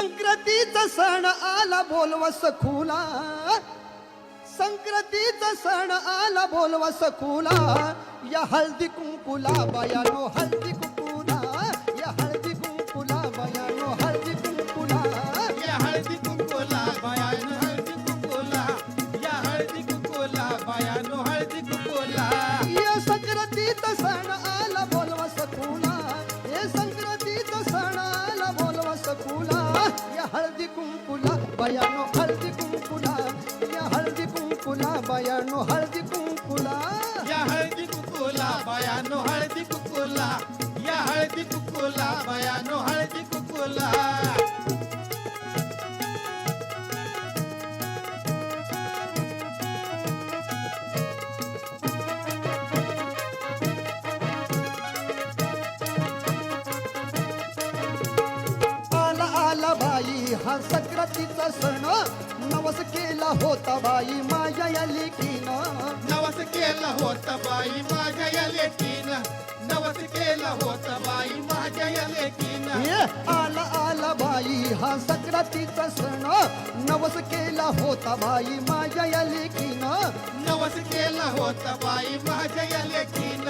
संक्रांतीचा सण आला बोलवा सखुला. संक्रांतीचा सण आला बोलवा सखुला. या हल्दी कुंकुला बायानो हल्दी कुंकुला हळदी कुंकुला बयानो हळदी कुंकुला. या हळदी कुंकुला बयानो हळदी कुंकुला. या हळदी कुंकुला बयानो हळदी कुंकुला. या हळदी कुंकोला हा संक्रांतीचा सण. नवस केला होता बाई माझ्या या लेकीनं. नवस केलं होत बाई माझ्या या लेकीन. नवस केलं होत बाई माझ्या या लेकीन. ये आला आला बाई हा संक्रांतीचा सण. नवस केला होता बाई माझ्या या लेकीनं. नवस केलं होत बाई माझ्या या लेकीन.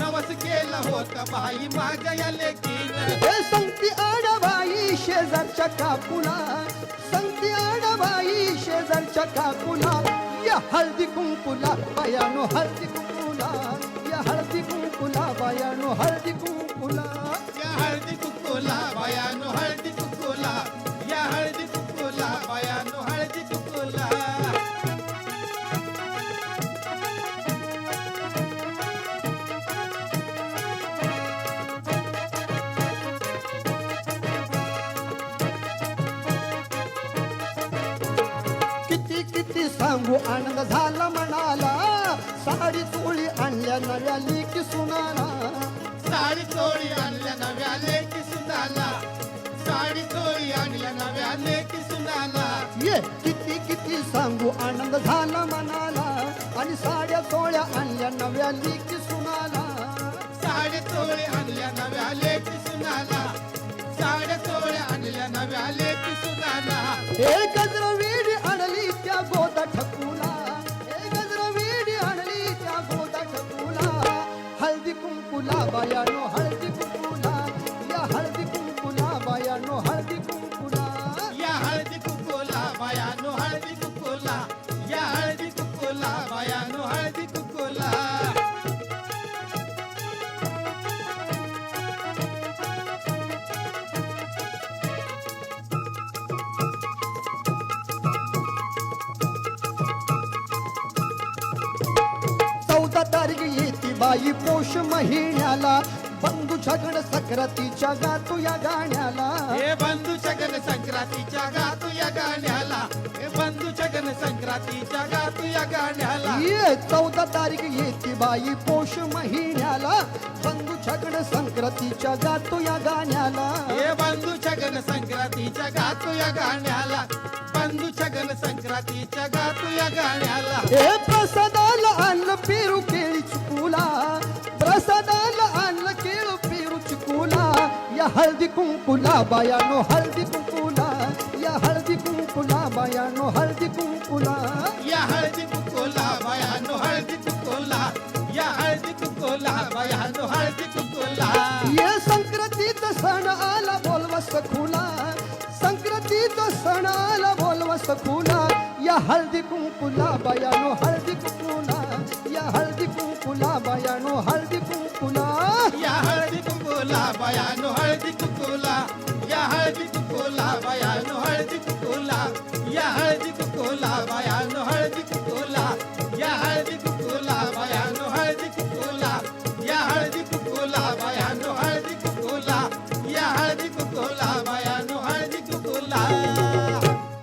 नवस केलं होत बाई माझ्या या लेकीन. हे संगती आडबाई शेजारच्या काकुला. संगती आडबाई शेजारच्या काकुला. या हळदी कुंकुला बायानो हळदी कुंकुला. या हळदी कुंकुला बायानो हळदी कुंकुला. सांगू आनंद झाला म्हणाला साडी चोळी आणल्या नव्या लेकी सुनाला. साडी चोळी आणल्या नव्या लेकी सुनाला. साडी चोळी आणल्या नव्या लेकी सुनाला. ये किती किती सांगू आनंद झाला म्हणाला आणि साड्या चोळ्या आणल्या नव्या लेकी सुनाला. साडी चोळी आणल्या नव्या लेकी सुनाला. साड्या चोळ्या आणल्या नव्या लेकी सुनाला. हे गजर तारीख येते बाई पोष महिन्याला. बंधू छगड सक्रातीच्या गातो या गाण्याला. हे बंधू छगन संक्रांतीच्या गातू या गाण्याला. हे बंधू छगन संक्रांतीच्या गातू या गाण्याला. ये चौदा तारीख येते बाई पोष महिन्याला. बंधू छगड संक्रातीच्या गातो या गाण्याला. हे बंधू छगन संक्रांतीच्या गातू या गाण्याला. बंधू छगन संक्रांतीच्या गातू या गाण्याला. हे प्रसादाला आणलं पेरू या हळदी कुंकुला बायानो हळदी कुंकुला. या हळदी कुंकुला बायानो हळदी कुंकुला. या हळदी कुकोला बायानो हळदी कुकोला. या हळदी कुकोला बायानो हळदी कुकोला. ये संक्रांतीचा सण आला बोलवा सखुला. संक्रांतीचा सण आला बोलवा सखुला. या हळदी कुंकुला बायानो हळदी